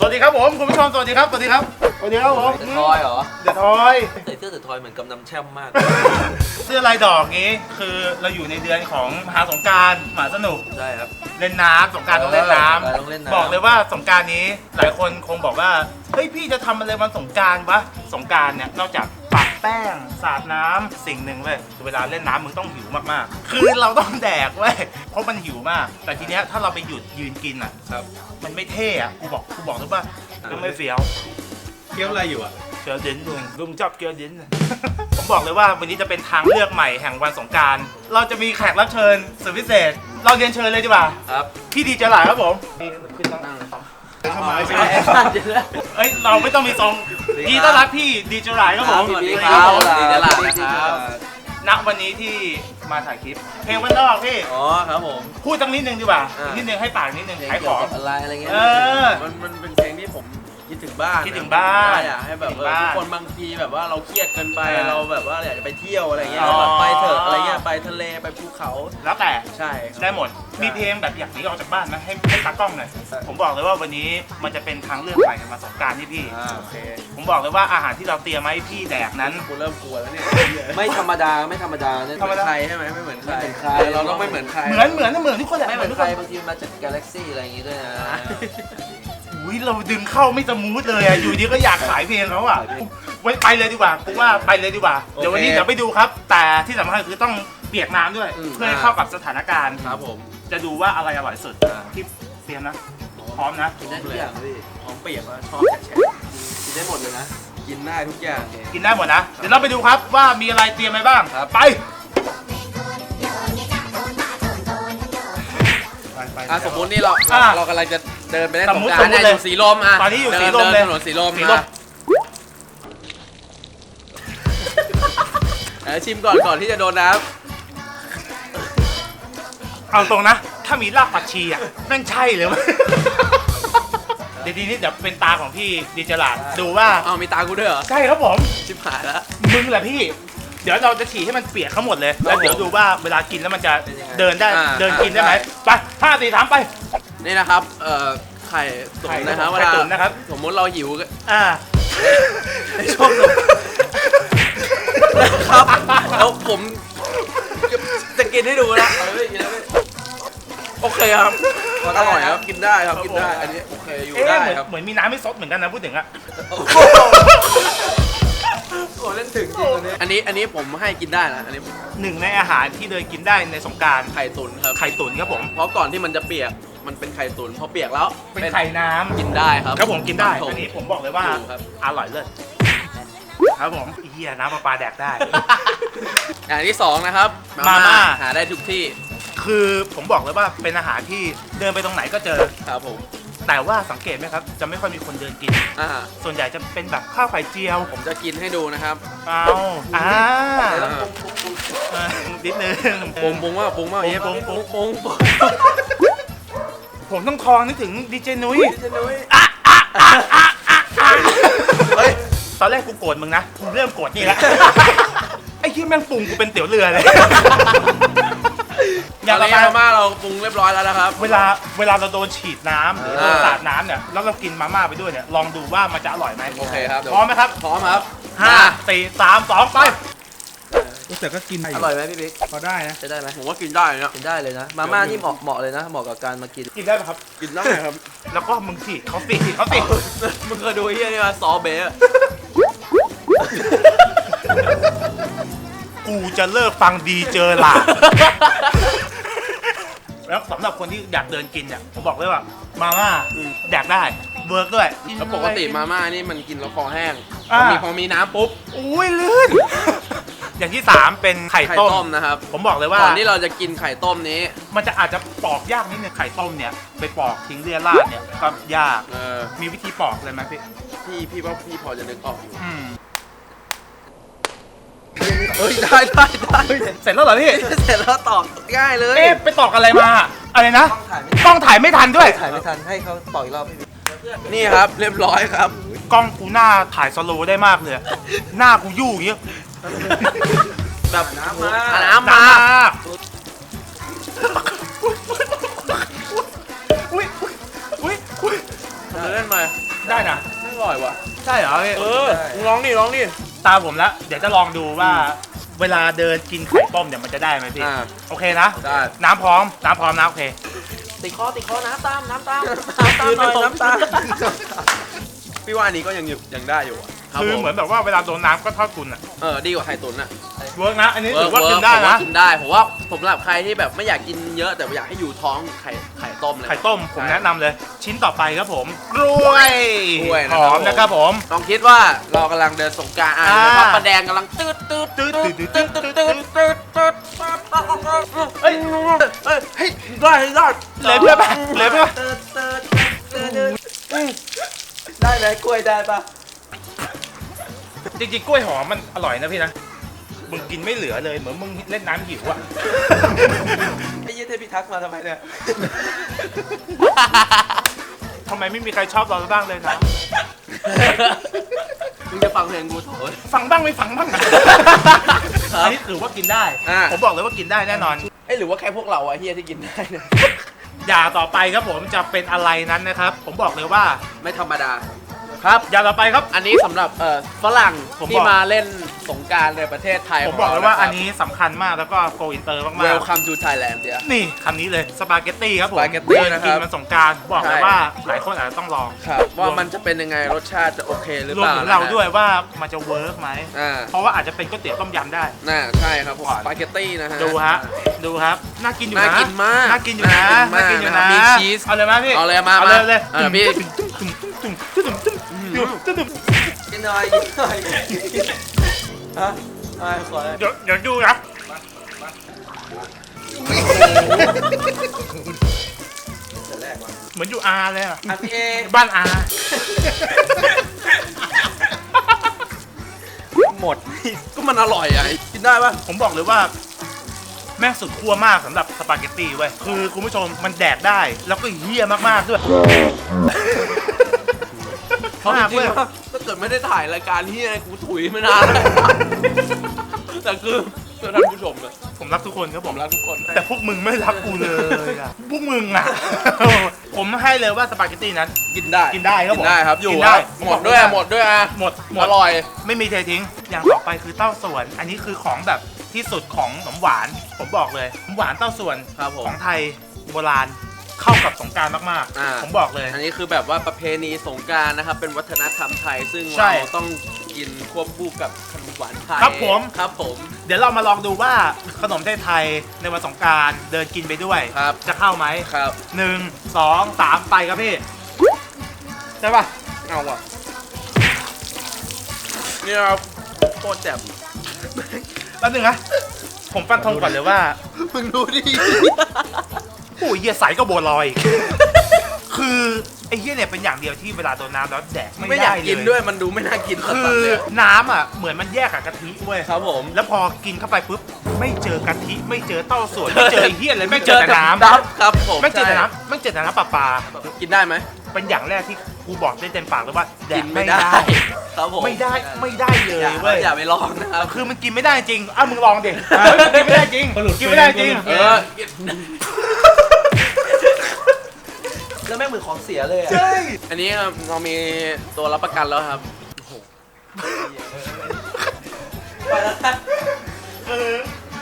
สวัสดีครับผมคุณผู้ชมสวัสดีครับสวัสดีครับสวัสดีครับผมเดอะทอยเหรอเดอะทอยใส่เสื้อเดอะทอยเหมือนกำนำแช่มมาก เสื้อลายดอกงี้คือเราอยู่ในเดือนของมหาสงกรารมหาสนุกใช่ครับเล่นน้ำสงกรารต้องเล่นน้เออต้องเล่นำน้ำบอกเลยว่าสงกรารนี้หลายคนคงบอกว่าเฮ้ยพี่จะทำอะไรวันสงกรารวะสงกรารเนี่ยนอกจากปัด แป้ง สาดน้ำสิ่งหนึ่งเว้ยเวลาเล่นน้ำมึงต้องหิวมากๆ คือเราต้องแดกเว้ยเพราะมันหิวมาก แต่ทีเนี้ยถ้าเราไปหยุดยืนกินอะ ครับมันไม่เท่อะกูบอกกูบอกเลยว่ามันไม่เฟี้ยว เคี้ยวอะไรอยู่อะ เกียวดินหนึ่งลุงชอบเกียวดิน ผมบอกเลยว่าวันนี้จะเป็นทางเลือกใหม่แห่งวันสงกราร เราจะมีแขกรับเชิญสุดพิเศษ เราเรียนเชิญเลยดีกว่า ครับ พี่ดีเจหลายครับผมนั่งเลย เข้ามาไม่ใช่ใช่ไหมเดี๋ยวนะเอ้ยเราไม่ต้องมีทรงสวัสดีครับดีต้อนรับพี่ดีเจหลายครับผมสวัสดีสควัสรับผมดีเจหลายนะครับณวันนี้ที่มาถ่ายคลิป เพลงวันนอกพี่ อ๋อครับผม พูดสักนิดนึงดีกว่าอ่า นิดนึงให้ปากนิดนึงเพลงขายเกี่ขยวองกับอะไรอะไรเงี้ย เออ มันมันเป็นเพลงที่ผม คิดถึงบ้านคิดถึงบ้านใช่อยากให้แบบคิดถึเองอบ้าน ทุกคนบางทีแบบว่าเราเครียดเกินไปอ่าเราแบบว่าอยากจะไปเที่ยวอะไรเงี้ยอ๋อเราแบบไปเถอะอะไรเงี้ยไปทะเลไปภูเขาแล้วแต่ใช่ครับ ได้หมด มีเพลงแบบอยากหนีออกจากบ้านไหมให้ให้ตากล้องหน่อยผมบอกเลยว่าวันนี้มันจะเป็นทางเลือกใหม่ในมาสงกรารที่พี่ อ่าโอเคผมบอกเลยว่าอาหารที่เราเตรียมมาให้พี่แดกนั้น กูเริ่มกลัวแล้วเนี่ยไม่ธรรมดาไม่ธรรมดาเนี่ย ธรรมดา ใครใช่ไหมไม่เหมือนใครไม่เหมือนใคร เราต้องไม่เหมือนใครเหมือนเหมือนเหมือนทุกคนแหละไม่เหมือนทุกใครบางทีมาจากกาแล็กซี่อะไรอย่างงี้ด้วยนะ อุ้ยเราดึงเข้าไม่สมูทเลยอะอยู่ดีก็อยากขายเพลงเขาอะไว้ไปเลยดีกว่าผมว่าไปเลยดีกว่า เดี๋ยววันนี้เดี๋ยวไปดูครับ แต่ที่สำคัญคือต้องเปียกน้ำด้วย เพื่อให้เข้ากับสถานการณ์ ครับผมจะดูว่าอะไรอร่อยสุดที่เตรียมนะ พร้อมนะกินได้ทุกอย่างเลยพี่ของเปียกว่าชอบแฉะกินได้หมดเลยนะๆกินได้ทุกอย่าง กินได้หมดนะ เดี๋ยวเราไปดูครับว่ามีอะไรเตรียมไปบ้างครับไปอะสมมตินี่เราอะเรากำลังจะ เดินไปได้สสมงมุติกรารสมมุติเนี่ยเลยอยู่สีลมอะตอนนี้อยู่สีดิลมเลยดินถนนสีลมสีลมมาเออชิมก่อนก่อนที่จะโดนน้เอาตรงนะ ถ้ามีรากผักชีอะแม่งใช่เลยมั้ยเดี๋ยวทีนี้เดี๋ยวเป็นตาของพี่ดีเจลาดดูว่าำเอามีตากูด้วยเหรอ ใช่ครับผม ชิบหายแล้ว มึงแหละพี่ เดี๋ยวเราจะฉี่ให้มันเปียกทั้งหมดเลย แล้วเดี๋ยวดูว่าเวลากินแล้วมันจะเป็นยังไงเดินได้ อ่า เดินกินได้ไหมได้ไปห้าสี่สามไป นี่นะครับ เอ่อ ไข่ตุ๋นนะครับไข่ตุ๋นนะครับ สมมุติเราหิวก็อ่าในช่วงนะครับ แล้วผมจะกินให้ดูนะเอาเลยกินแล้วเลยโอเคครับอร่อยครับ กินได้ครับ กินได้ อันนี้โอเคอยู่เอ๊ะได้เหมือนครับ เหมือนมีน้ำไม่ซดเหมือนกันนะพูดถึงอะโอ้โหโอ้เล่นถึงจริงอันนี้ อันนี้ผมให้กินได้นะ อันนี้หนึ่งในอาหารที่เดินกินได้ในสงกรารไข่ตุ๋นครับ ไข่ตุ๋นครับผม เพราะก่อนที่มันจะเปียกมันเป็นไข่ตุ๋นพอเปียกแล้วเป็นไข่น้ำกินได้ครับครับผมกินได้ครับอันนี้ผมบอกเลยว่าอยู่ครับอร่อยเลยครับผมเฮียน้ำประปาแดกได้ อย่างที่สองนะครับมาม่าหาได้ทุกที่ คือผมบอกเลยว่าเป็นอาหารที่เดินไปตรงไหนก็เจอครับผมแต่ว่าสังเกตไหมครับ จะไม่ค่อยมีคนเดินกินอ่าส่วนใหญ่จะเป็นแบบข้าวไข่เจียว ผมจะกินให้ดูนะครับ เอาอ่าอ่าเออนิดนึงปรุงปรุงว่าปรุงว่าปรุงปรุงปรุงปรุงปรุง ผมต้องคลองนึกถึงดีเจนุ้ยจะนุ้ยเฮ้ยตอนแรกกูโกรธมึงนะกูเริ่มโกรธนี่แล้วไอ้ที่แม่งปรุงกูเป็นเตี๋ยวเรือเลยตอนนี้มาม่าเราปรุงเรียบร้อยแล้วนะครับ เวลาเวลาเราโดนฉีดน้ำหรือโดนอ่า สาดน้ำเนี่ยแล้วเรากินมาม่าไปด้วยเนี่ยลองดูว่ามันจะอร่อยไหมโอเคครับเดี๋ยวพร้อมไหมครับพร้อมครับห้าสี่สามสองไป แต่ก็กินอร่อยไหมพี่บิ๊กพอได้นะจะได้ไหมผมว่ากินได้นะกินได้เลยนะ มาม่านี่เหมาะเหมาะเลยนะ เหมาะกับการมากิน กินได้ไหมครับ กินได้ครับ แล้วก็มึงฉีดเขาสิฉีดเขาสิมึงเคยดูไอ้เหี้ยนี่มาซอเบะกูจะเลิกฟังดีเจอหลาแล้วสำหรับคนที่อยากเดินกินเนี่ยผมบอกเลยว่า มาม่าแดกได้เวิร์กด้วยแล้วปกติมาม่านี่มันกินแล้วคอแห้งพอ่าอมีพอมีน้ำปุ๊บ อุ้ยลื่น อย่างที่สามเป็นไข่ไข่ต้ม ต้มนะครับผมบอกเลยว่า ก่อนที่เราจะกินไข่ต้มนี้ มันจะอาจจะปอกยากนิดนึงไข่ต้มเนี่ย ไปปอกทิ้งเรียราดเนี่ยก็ยากเออมีวิธีปอกเลยไหมพี่พี่พี่ว่าพี่พอจะนึกออกอยู่อืมเฮ้ยได้ได้ได้เสร็จแล้วเหรอพี่เสร็จแล้วตอบง่ายเลยเอ๊ะไปตอกอะไรมาอะไรนะต้องถ่ายไม่กล้องถ่ายไม่ทันด้วย ถ่ายไม่ทันให้เขาปล่อยอีกรอบพี่บิ๊กนี่ครับเรียบร้อยครับ กล้องกูหน้าถ่ายสโลว์ได้มากเลย หน้ากูยู่อย่างเงี้ย แบบน้ำมาน้ำน้ำมามาอุ้ยอุ้ยอุ้ยอุ้ยเลยเล่นไปได้นะไม่อร่อยว่ะใช่เหรอพี่เออมึงลองดิลองดิตามผมแล้วเดี๋ยวจะลองดูว่า เวลาเดินกินไข่ต้มเนี่ยมันจะได้ไหมพี่อ่าโอเคนะได้น้ำพร้อมน้ำพร้อมนะโอเคติดคอติดคอน้ำตามน้ำตามคืนไม่ตรงน้ำตามพี่ว่าอันนี้ก็ยังอยู่ยังได้อยู่อะ รับคือผเหมือนแบบว่าเวลาโดนน้ำก็ทอดกุนอะเออดีกว่าไข่ตุ๋นอะเวิร์กนะอันนี้เวิถืร์อว่ากินได้ผมนะว่ากินได้ผมว่าผมสำหรับใครที่แบบไม่อยากกินเยอะแต่อยากให้อยู่ท้องไข่ไข่ต้มเลย ไข่ต้มผมใช่แนะนำเลย ชิ้นต่อไปครับผมกล้วยกล้วยหนะครับ อมนะครับผม ลองคิดว่าเรากำลังเดินสงกรารอะอ่า พระประแดงกำลังตืดตืดตืดตืดตืดตืดตืดตืดตืดเฮ้ยเฮ้ยเฮ้ยได้ได้เหลยเพื่อนปะเหลยเพื่อนได้ไหมกล้วยได้ปะ จริงๆกล้วยหอมมันอร่อยนะพี่นะมึงกินไม่เหลือเลยเหมือนมึงเล่นน้ำหิวอะไอ้ยี่เทพิทักษ์มาทำไมเนี่ย ทำไมไม่มีใครชอบเราบ้างเลยครับ มึงจะฟังเพลงกูโถยฟังบ้างไม่ฟังบ้าง ครับอันนี้ถือว่ากินได้ อ่า ผมบอกเลยว่ากินได้แน่นอน เอ้ยหรือว่าแค่พวกเราอะเฮียที่กินได้เนี่ย อย่าต่อไปครับผมจะเป็นอะไรนั้นนะครับ ผมบอกเลยว่าไม่ธรรมดา ครับอย่าต่อไปครับ อันนี้สำหรับเอ่อฝรั่งผมที่บอกมาเล่นสงกรารในประเทศไทยผมบอกเลยว่าอันนี้สำคัญมากแล้วก็โกอินเตอร์มากเวลคัมทูไทยแลนด์เดีย ๆ นี่คำนี้เลยสปาเกตตี้ครับผมสปาเกตตี้เดินนะครับ กินมันสงกรารบอกเลยใช่ว่าหลายคนอาจจะต้องลอง ครับว่ามันจะเป็นยังไงรสชาติจะโอเคหรือรวเปมล่าถึงเรานะฮะด้วยว่ามันจะเวิร์กไหม อ่าเพราะว่าอาจจะเป็นก๋วยเตี๋ยวต้มยำได้ น่าใช่ครับผมหวานสปาเกตตี้นะฮะ ดูฮะ ดูครับ น่ากินอยู่นะ น่ากินมากน่ากินอยู่นะ น่ากินมากอยู่นะนะ มีชีส เอาเลยไหมพี่ เอาเลยมาเอามาเลยเลยเออพี่ ตุ้มตุ้มตุ้มตุ้มตุ้มตุ้ม ตุ้มตุ้มกินหน่อยกินหน่อยฮะอ่าขอเลยเดี๋ยวเดี๋ยวดูนะแรกว่ะเหมือนอยู่อาเลยอะอะพี่เอบ้านอาหมด ก็มันอร่อยอะกินได้ปะผมบอกเลยว่า แม่งสุดขั้วมากสำหรับสปาเกตตี้เว้ยคือคุณผู้ชมมันแดกได้ แล้วก็เฮี้ยมากๆด้วยเพราะจ มากริงเว้ยๆว่าถ้าเกิดไม่ได้ถ่ายรายการที่อะไรกูถุยไม่นานแล้วแต่คือเพื่อท่านผู้ชมอะผมรักทุกคนครับผผมมรักทุกคน แต่พวกมึงไม่รักกูเลยอะพวกมึงอะ ผมให้เลยว่าสปาเกตตี้นั้น กินได้กินได้ครับผมกินได้ครับ อยู่กินได้ ครับหมดด้วยหมดด้วยอะหมดหมอดร่อย ไม่มีเททิ้ง อย่างต่อไปคือเต้าส่วน อันนี้คือของแบบที่สุดของขนมหวาน ผมบอกเลยขนมหวานเต้าส่วนครับผม ของไทยโบราณ เข้ากับสงกรารมากอ่า ๆ ผมบอกเลย อันนี้คือแบบว่าประเพณีสงกรารนะครับ เป็นวัฒนธรรมไทย ซึ่งใช่เราต้องกินควบคู่กับขนมหวานไทยครับผม ครับผม เดี๋ยวเรามาลองดูว่าขนมไทยๆในวันสงกรารเดินกินไปด้วย ครับ จะเข้าไหมครับหนึ่งสองสามไปครับพี่ใช่ปะเอาว่ะนี่ครับโคตรแจ่มแป๊บนึงนะผมฟันธงก่อนเลยว่า มึงดูดิ โอ้ยเหี้ยใสก็บัวลอยอีกคือไอ้เหี้ยเนี่ยเป็นอย่างเดียวที่เวลาโดนน้ำแล้วแดกไม่ไม่อยาได้กเลกินด้วยมันดูไม่น่ากินคืสัอสๆเลยน้ำอะเหมือนมันแยกกับกะทิเว้ยครับผม แล้วพอกินเข้าไปปุ๊บ ไม่เจอกะทิไม่เจอเต้าส่วนไม่เจอไอ้เหี้ยเลยไม่เจอแต่น้ำครับผมไม่เจอแต่ใช่น้ำไม่เจอแต่น้ำปลาปลากินได้ไหมเป็นอย่างแรกที่กูบอกได้เต็มปากเลยว่าแดกิกนไม่ไม่ได้ ได้ ครับผมไม่ได้ไม่ได้เลอยย่าเว้ยอย่าไปลองนะครับ คือมันกินไม่ได้จริงอ้าวมึงลองดิเฮ้ยกินไม่ได้จริงกินไม่ได้จริงเออกินแล้วแม่งเหมือนของเสียเลยอะใช่อันนี้เรามีตัวรับประกันแล้วครับไปแล้วนะคือ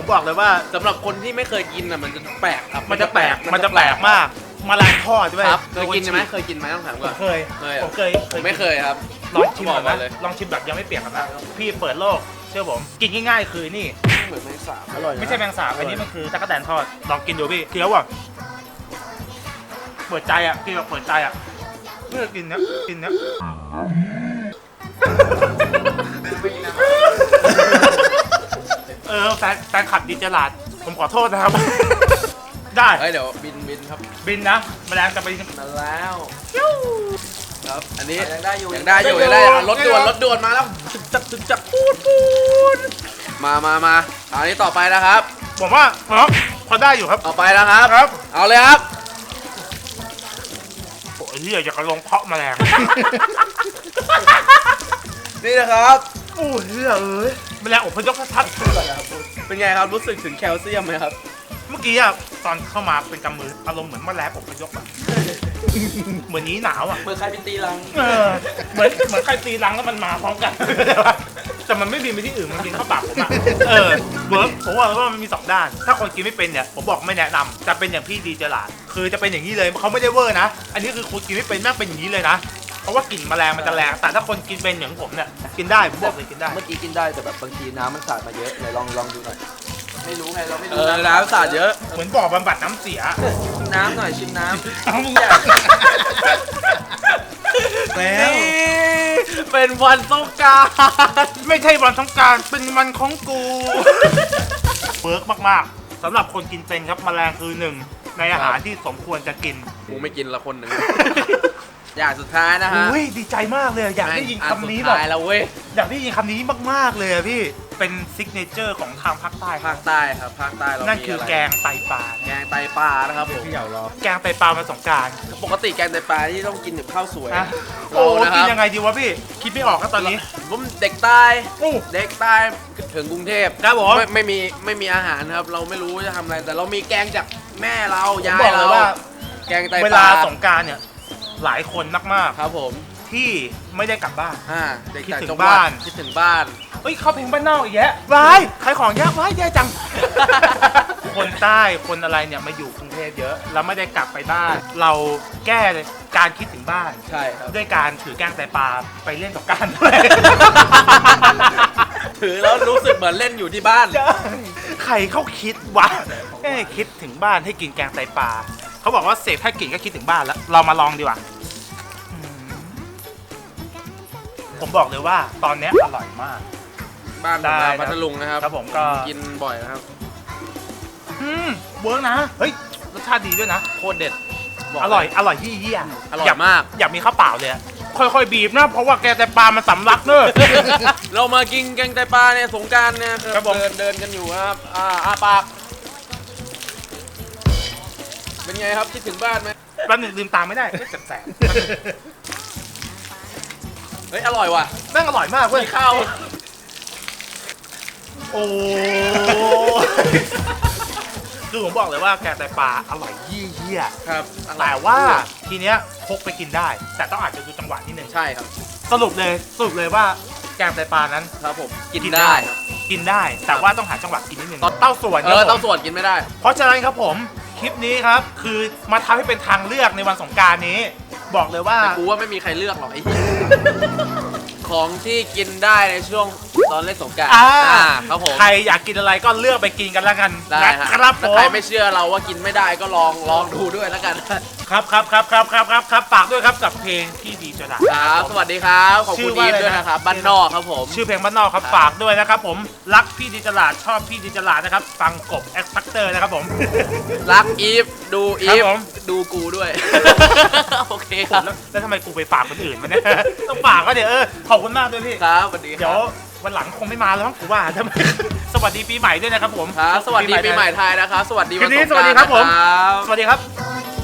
ผมบอกเลยว่าสำหรับคนที่ไม่เคยกินอะมันจะแปลกครับมันจะแปลก มันจะแปลกมาก มาลายทอดด้วยครับเคยกินไหมเคยกินไหมต้องถามผก่อนมเคยเคยเหรอผมเคยผมไม่เคยครับ ลองชิมบอกก่อนมาเลยนะลองชิมแบบยังไม่เปียกกันนะพี่เปิดโลก เชื่อผม กินง่ายๆคือนี่เหมือนแมงสาบอร่อยนะไม่ใช่แมงสาบอันนี้มันคือตะกั่วแตนทอดลองกินดูพี่เคี้ยวอะเปิดใจอะกินแบบเปิดใจอะเพื่อกินนะกินนะเออ แฟนแฟนขับดีเจลาด ผมขอโทษนะครับ ได้เฮ้ยเดี๋ยวบินบินครับบินนะแมลงจะไปมาแล้วครับ อันนี้ยังได้อยู่ยังได้อยู่ยังได้อะรถด่วนรถด่วนมาแล้วตึกจับตึกจับปูดปูดมามามาอันนี้ต่อไปนะครับ ผมว่าครับพอได้อยู่ครับต่อไปนะครับครับ เอาเลยครับโอ้ยเหี้ยอยากจะลงเพาะแมลงนี่นะครับโอ้ยเหี้ยเอ้ย แมลงอพยพทัดเป็นไงครับรู้สึกถึงแคลเซียมไหมครับผเมื่อกี้อะตอนเข้ามาเป็นกำมืออารมณ์เหมือนแมลงอบพยพอะเหมือนนี้หนาวอะเมื่อใครเป็นตีลังเออเหมือนเหมือนใครตีรังแล้วมันมาพร้อมกัน แต่มันไม่บินไปที่อื่นมันบินเข้าปากผมอะเออเวิร์กผมว่าว่ามันมีสองด้าน ถ้าคนกินไม่เป็นเนี่ยผมบอกไม่แนะนำจะเป็นอย่างพี่ดีเจลาดคือจะเป็นอย่างนี้เลยเขาไม่ได้เวอร์นะ อันนี้คือคุณกินไม่เป็นแม่งเป็นอย่างนี้เลยนะ เพราะว่ากลิ่นแมลงมันจะแรงแต่ถ้าคนกินเป็นอย่างผมเนี่ยกินได้ผมบอกเลยกินได้เมื่อกี้กินได้แต่แบบบางทีน้ำมันสาดมาเยอะไหนลองลองดูหน่อยไม่รู้ไงเราไม่เอรู้อน้ำสาดเยอะ เหมือนบ่อบำบัดน้ำเสียชิมน้ำหน่อยชิมน้ำเอามึงอยากแล้วเป็นวันสงกรารไม่ใช่วันสงกรารเป็นวันของกูเวิร์กมากๆสำหรับคนกินเป็นครับแมลงคือหนึ่งในอาหารที่สมควรจะกิน กูไม่กินละคนหนึ่ง อย่างสุดท้ายนะฮะอุ้ยดีใจมากเลย อยากได้ยินคำนี้แบอับสุดท้ายแล้วเว้ยอยากได้ยินคำนี้มากๆเลยอะพี่เป็นซิกเนเจอร์ของทางภาคใต้ภาคใต้ครับภาคใต้เรานั่นมีคืออะไรแกงไตปลาแกงไตปลานะครับผมพี่เหยารอแกงไตปลามาสงกรารปกติแกงไตปลาที่ต้องกินกับข้าวสวยนะเราโอ้นะคกินรับยังไงดีวะพี่ คิดไม่ออกครับตอนนี้ผมเด็กใต้โอ้ เด็กใต้ถึงกรุงเทพครับผมไม่ไม่มีไม่มีอาหารครับ เราไม่รู้จะทำอะไร แต่เรามีแกงจากแม่เราผมยาบยอกเลเรายว่า แกงไตปลา เวลาสงกรารเนี่ย หลายคนมากครับผมๆที่ไม่ได้กลับบ้าน อ่าเด็กคิดต่างถึงจังหวัดบ้านคิดถึงบ้าน เอ้ยเข้าเพลงบ้านนอกอีกแยะวายขายของแยะวายแย่จัง คนใต้คนอะไรเนี่ยมาอยู่กรุงเทพเยอะ แล้วไม่ได้กลับไปบ้าน เราแก้การคิดถึงบ้าน ใช่ครับ ด้วยการถือแกงไตปลาไปเล่นกับการด้วย ถือแล้วรู้สึกเหมือนเล่นอยู่ที่บ้าน ใครเขาคิดวะเอ้ยคิดถึงบ้านให้กินแกงไตปลา เขาบอกว่าเสพแค่กลิ่นก็คิดถึงบ้านแล้ว เรามาลองดีกว่าอืมผมบอกเลยว่าตอนเนี้ยอร่อยมาก บ้านผมได้นะพัทลุงนะครับครับผมก็ กินบ่อยนะครับ อืมเวิร์กนะ เฮ้ย รสชาติดีด้วยนะ โคตรเด็ดบกอร่อย อร่อยที่เยี่ยอร่อยมาก อยากมีข้าวเปล่าเลยอะค่อยๆ บีบนะ เพราะว่าแกงไตปลามันสำลักเนอะ เรามากินแกงไตปลาเนี่ยสงกรารเนี่ยคครัรับบผม เดินเดินกันอยู่ครับ อ่าอาปาก เป็นไงครับคิดถึงบ้านไหมแป๊บหนึงลืมตามไม่ได้เอ๊ะแสบเฮ้ยอร่อยว่ะๆแม่งอร่อยมากเว้ย มีข้าวโอ้คือผมบอกเลยว่าแกงไตปลาอร่อยยี่เยี่ยครับอร่อยแต่ว่าทีเนี้ยพกไปกินได้ แต่ต้องอาจจะดูจังหวะนิดนึง ใช่ครับสรุปเลยสรุปเลยว่าแกงไตปลานั้นครับผมกินกินได้ได้ กินได้ แต่ว่าต้องหาจังหวะกินนิดนึงตอนเต้าส่วนเอครับอผมต้องส่วนกินไม่ได้ เพราะฉะนั้นครับผม คลิปนี้ครับ คือมาทำให้เป็นทางเลือกในวันสงกรารนี้ บอกเลยว่า กูว่าไม่มีใครเลือกหรอกไอ้เหี้ยของที่กินได้ในช่วงตอนเล่นสงกรารอ่า ครับผม ใครอยากกินอะไรก็เลือกไปกินกันแล้วกันได้นะครับผถ้าม ใครไม่เชื่อเราว่ากินไม่ได้ก็ลองลองดูด้วยแล้วกัน ครับครับครับครับครับครับครับฝากด้วยครับกับเพลงที่ดีจะดังครับ สวัสดีครับ ขอบชื่คุณอว่าอีฟอะไรด้วยนะนะครับบ้านนอกครับผม ชื่อเพลงบ้านนอกครับครับฝากด้วยนะครับผมรักพี่ดีจลาดชอบพี่ดีจลาดนะครับ ฟังกบแอคพัคเตอร์นะครับผม รักอีฟ ดูอีครับฟผม ดูกูด้วย โอเคครับ แล้วแล้วทำไมกูไปฝากคนอื่นมาเนี่ย ต้องฝากก็เดี๋ยวเออขอบคุณมากด้วยพี่ ครับสวัสดีคเดี๋ยรัวบ วันหลังคงไม่มาแล้วมั้งกูว่าทำไมสวัสดีปีใหม่ด้วยนะครับผมครับ สวัสดีปีใหม่ไทยนะครับ สวัสดีวันคืนนี้สงกรานต์สวัสดีครับผมนะครับสวัสดีครับ